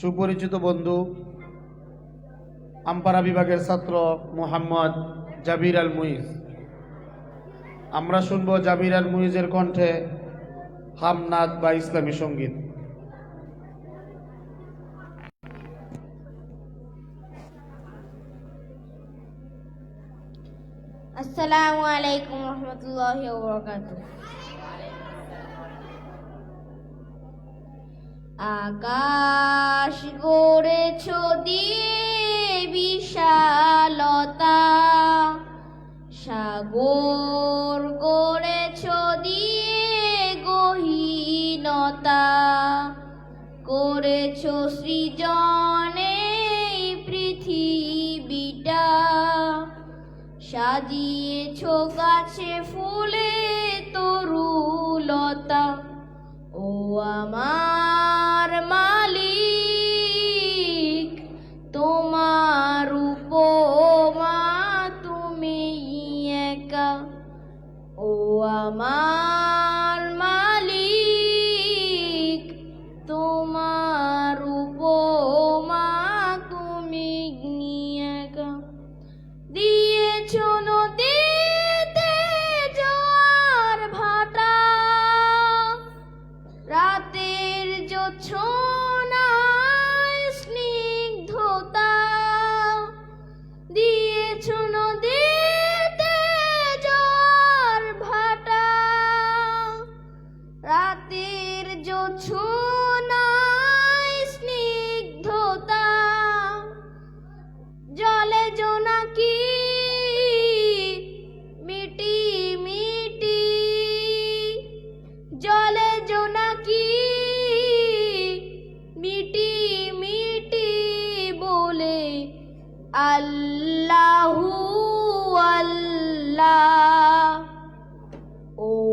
সুপরিচিত বন্ধু আমপারা বিভাগের ছাত্র মোহাম্মদ জাবির আল মুইজ। আমরা শুনব জাবির আল মুইজের কণ্ঠে হামনাদ বা ইসলামী সংগীত। আসসালামু আলাইকুম রহমতুল্লাহ আকাশ গড়েছ দিয়ে বিশালতা। সাগর গড়েছ দিয়ে গহীনতা করেছ সৃজনে পৃথিবীটা। সাজিয়েছ গাছে ফুলে তরুলতা। ও আমার রাতের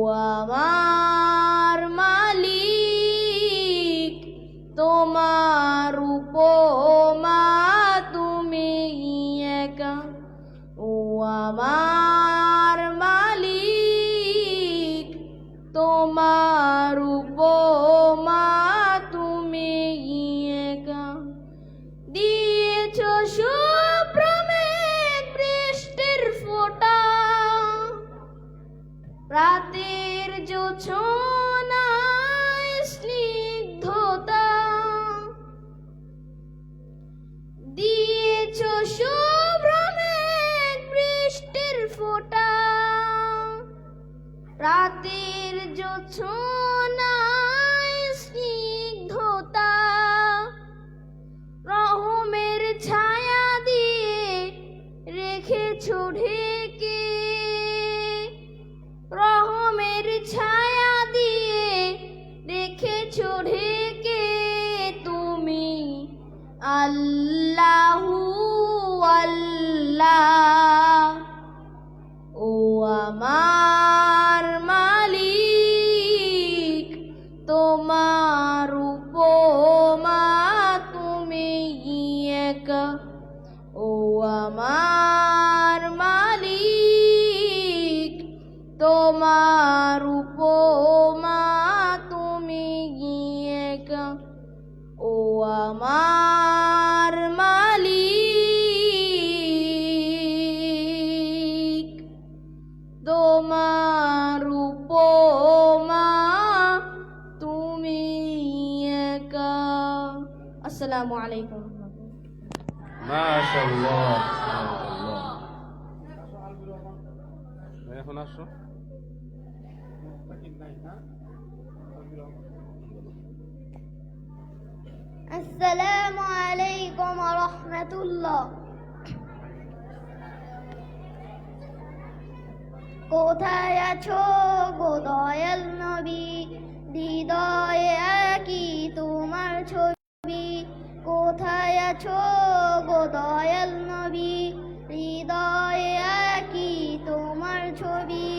আমার মালিক, তোমার উপমা তুমি একা। ও আমার মালিক, তোমার উপমা তুমি একা। দিয়েছ সুপ্রমেঘ রাতের জোছনায় স্নিগ্ধতা। দিয়েছ শুভ্রমেঘ বৃষ্টির ফোঁটা। রাতের জোছনায় Allah আসসালামু আলাইকুম। মাশাআল্লাহ এখন আসো। আসসালামু আলাইকুম রহমতুল্লাহ। কোথায় আছো গো দয়াল নবী? হৃদয়ে একই তোমার ছবি। আছো গো নবী? হৃদয়ে একই তোমার ছবি।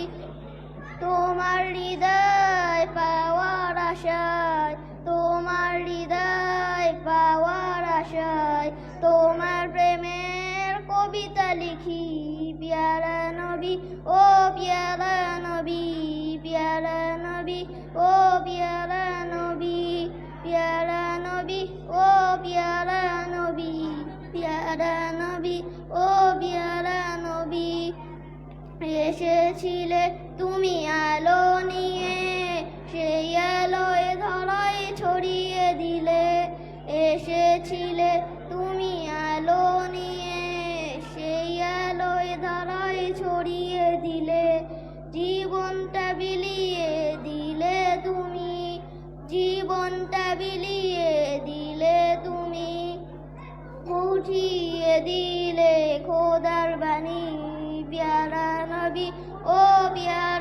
তোমার হৃদয় পাওয়ার আশায়, তোমার হৃদয় পাওয়ার আশায়, তোমার প্রেমের কবিতা লিখি। পিয়ারা নবী, ও পিয়ারা নবী পিয়ারা নবী, ও পিয়ারা নবী। পিয়ারা নবী, ও পিয়ারানবী নবী, পিয়ারা নবী, ও পিয়ারা এসেছিলে তুমি আলো নিয়ে, সেই আলোয় ধরায় ছড়িয়ে দিলে। এসেছিলে বিলিয়ে দিলে তুমি উঠিয়ে দিলে খোদার বাণী। প্যারা নবী ও প্যারা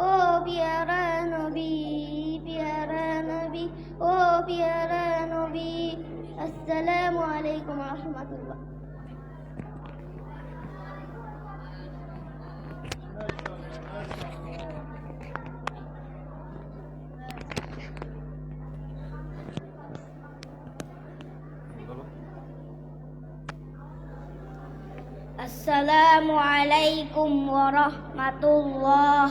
ও প্যারা নবী প্যারা নবী ও প্যারা নবী আসসালামু আলাইকুম রহমতুল্লাহ আসসালামু আলাইকুম ওরহমাতুল্লাহ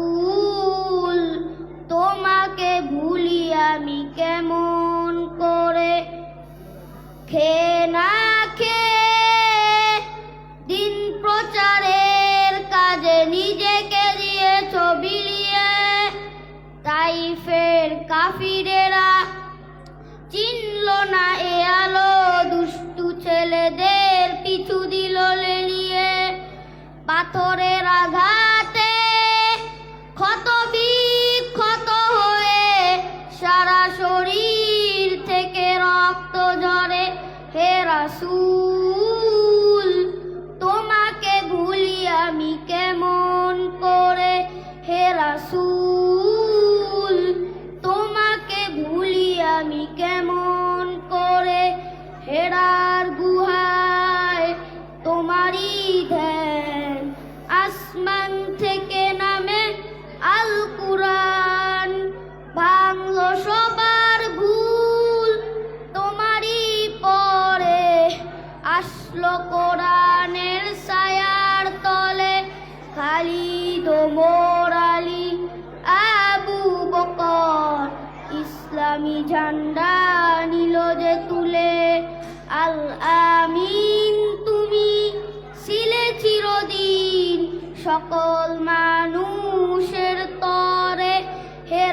আমি কেমন করে খে না খে দিন প্রচারের কাজে নিজেকে দিয়েছ বিলিয়ে তাই ফের কাফিরেরা চিনল না এ আলো, দুষ্টু ছেলেদের পিছু দিল লেলিয়ে পাথরের আঘাতে হে ইসলামী ঝান্ডা নিল যে তুলে। আল আমিন তুমি ছিলে চিরদিন সকল মানুষের তরে। হে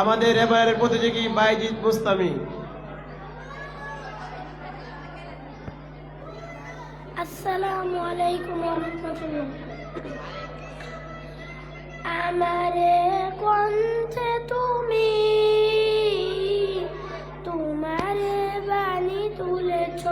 আমাদের এবারের প্রতিযোগী বাইজিৎ মুস্তামি। আসসালামু আমারে কণ্ঠে তুমি তোমারে বাণী তুলেছ।